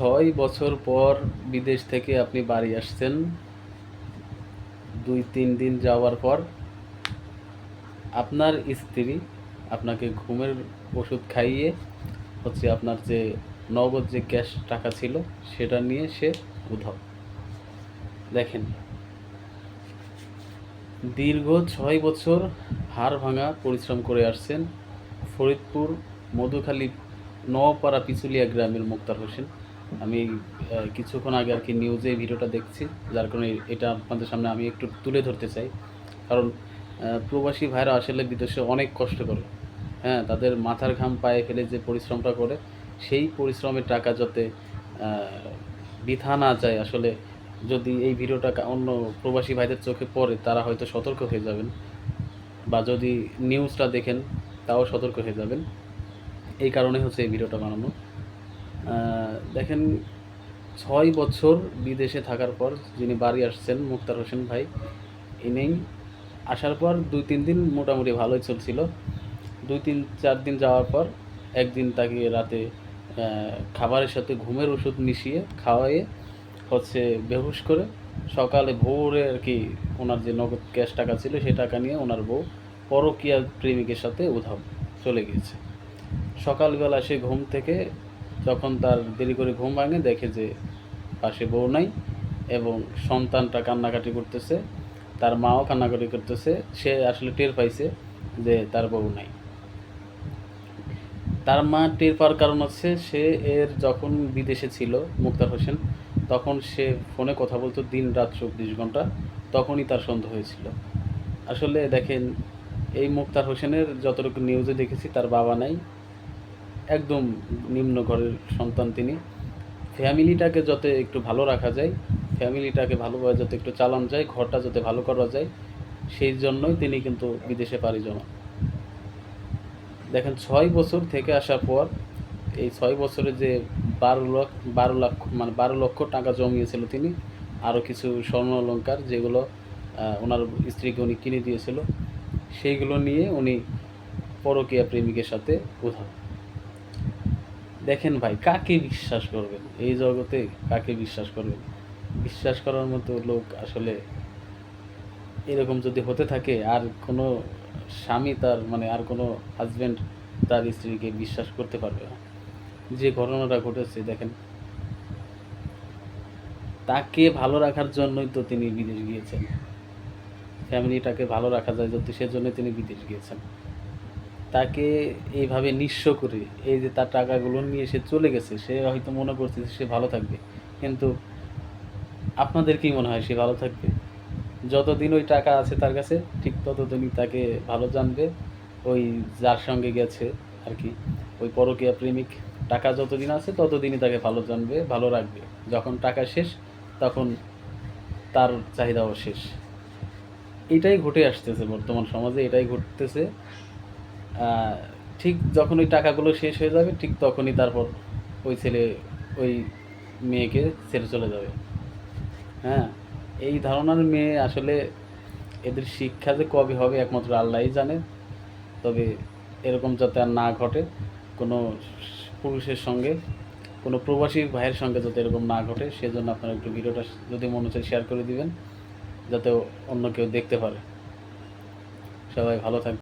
ছয় বছর পর বিদেশ থেকে আপনি বাড়ি আসছেন, দুই তিন দিন যাওয়ার পর আপনার স্ত্রী আপনাকে ঘুমের ওষুধ খাইয়ে হচ্ছে আপনার যে নগদ যে ক্যাশ টাকা ছিল সেটা নিয়ে সে উধাও। দেখেন, দীর্ঘ ছয় বছর হাড় ভাঙা পরিশ্রম করে আসছেন ফরিদপুর মধুখালী নওপাড়া পিছুলিয়া গ্রামের মুক্তার হোসেন। আমি কিছুক্ষণ আগে আর কি নিউজে ভিডিওটা দেখছি, যার কারণে এটা আপনাদের সামনে আমি একটু তুলে ধরতে চাই। কারণ প্রবাসী ভাইরা আসলে বিদেশে অনেক কষ্ট করে। হ্যাঁ তাদের মাথার ঘাম পায়ে ফেলে যে পরিশ্রমটা করে, সেই পরিশ্রমের টাকা যাতে বৃথা না যায় আসলে, যদি এই ভিডিওটা অন্য প্রবাসী ভাইদের চোখে পড়ে, তারা হয়তো সতর্ক হয়ে যাবেন। বা যদি নিউজটা দেখেন, তাও সতর্ক হয়ে যাবেন। এই কারণে হচ্ছে এই ভিডিওটা বানানো। দেখেন, ছয় বছর বিদেশে থাকার পর যিনি বাড়ি আসছেন, মুক্তার হোসেন ভাই, ইনি আসার পর দুই, তিন দিন মোটামুটি ভালোই চলছিল। দুই, তিন, চার দিন যাওয়ার পর একদিন তাকে রাতে খাবারের সাথে ঘুমের ওষুধ মিশিয়ে খাওয়াইয়ে হচ্ছে বেহুশ করে সকালে ভোরে আর কি ওনার যে নগদ ক্যাশ টাকা ছিল সেই টাকা নিয়ে ওনার বউ পরকীয়া প্রেমিকের সাথে উধাও চলে গিয়েছে। সকালবেলা সে ঘুম থেকে যখন তার দেরি করে ঘুম ভাঙে, দেখে যে পাশে বউ নাই এবং সন্তানটা কান্নাকাটি করতেছে, তার মাও কান্নাকাটি করতেছে, সে আসলে টের পাইছে যে তার বউ নাই। তার মা টের পাওয়ার কারণ হচ্ছে সে এর যখন বিদেশে ছিল, মুক্তার হোসেন, তখন সে ফোনে কথা বলতো দিন রাত চব্বিশ ঘণ্টা, তখনই তার সন্দেহ হয়েছিল। আসলে দেখেন, এই মুক্তার হোসেনের যতটুকু নিউজে দেখেছি, তার বাবা নাই একদম নিম্ন ঘরের সন্তান তিনি। ফ্যামিলিটাকে যাতে একটু ভালো রাখা যায়, ফ্যামিলিটাকে ভালোভাবে যাতে একটু চালানো যায়, ঘরটা যাতে ভালো করা যায়, সেই জন্যই তিনি কিন্তু বিদেশে পাড়ি জমান। দেখেন, ছয় বছর থেকে আসার পর এই ছয় বছরে যে বারো লক্ষ বারো লক্ষ মানে বারো লক্ষ টাকা জমিয়েছিল তিনি, আরও কিছু স্বর্ণ অলঙ্কার যেগুলো ওনার স্ত্রীকে উনি কিনে দিয়েছিল, সেইগুলো নিয়ে উনি পরকীয়া প্রেমিকের সাথে উধাও। দেখেন ভাই, কাকে বিশ্বাস করবেন? এই জগতে কাকে বিশ্বাস করবেন? বিশ্বাস করার মতো লোক আসলে এরকম যদি হতে থাকে, আর কোনো স্বামী তার মানে আর কোনো হাজবেন্ড তার স্ত্রীকে বিশ্বাস করতে পারবে না। যে ঘটনাটা ঘটেছে, দেখেন। তাকে ভালো রাখার জন্যই তো তিনি বিদেশ গিয়েছেন। ফ্যামিলিটাকে ভালো রাখা যায়, যদি সেজন্য তিনি বিদেশ গিয়েছেন। তাকে এইভাবে নিঃস্ব করে এই যে তার টাকাগুলো নিয়ে সে চলে গেছে, সে হয়তো মনে করছে সে ভালো থাকবে। কিন্তু আপনাদের কি মনে হয় সে ভালো থাকবে। যতদিন ওই টাকা আছে তার কাছে, ঠিক ততদিনই তাকে ভালো জানবে। ওই যার সঙ্গে গেছে আর কি, ওই পরকীয়া প্রেমিক। টাকা যতদিন আছে ততদিনই তাকে ভালো জানবে, ভালো রাখবে। যখন টাকা শেষ, তখন তার চাহিদাও শেষ। এটাই ঘটে আসতেছে বর্তমান সমাজে, এটাই ঘটতেছে। ঠিক যখন ওই টাকাগুলো শেষ হয়ে যাবে, ঠিক তখনই তারপর ওই ছেলে, ওই মেয়েকে ছেড়ে চলে যাবে। হ্যাঁ এই ধারণার মেয়ে আসলে এদের শিক্ষা যে কবে হবে একমাত্র আল্লাহই জানে। তবে এরকম যাতে আর না ঘটে, কোনো পুরুষের সঙ্গে, কোনো প্রবাসী ভাইয়ের সঙ্গে যাতে এরকম না ঘটে, সেজন্য আপনারা একটু ভিডিওটা যদি মনে হচ্ছে শেয়ার করে দিবেন, যাতে অন্য কেউ দেখতে পারে। সবাই ভালো থাকবে